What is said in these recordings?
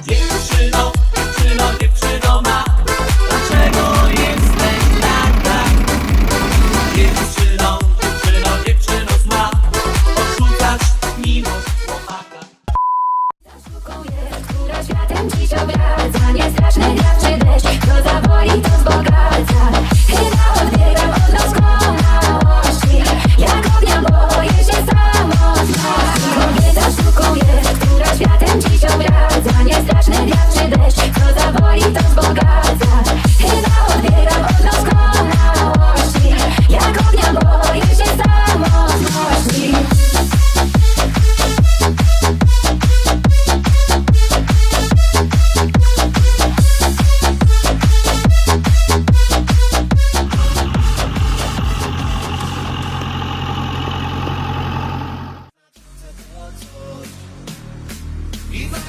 天知道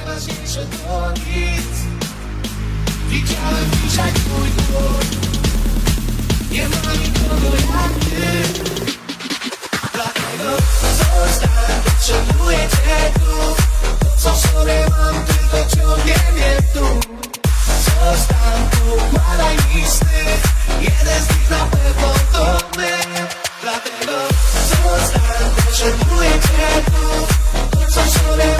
najważniejsze to nic. Widziałem już jak mój Nie ma nikogo jak ty. Dlatego zostań, potrzebuję cię tu Co sobie mam, tylko ciągnie mnie w Zostań tu, układaj listy. Jeden z nich na pewno to my Dlatego zostań, potrzebuję cię tu Co sobie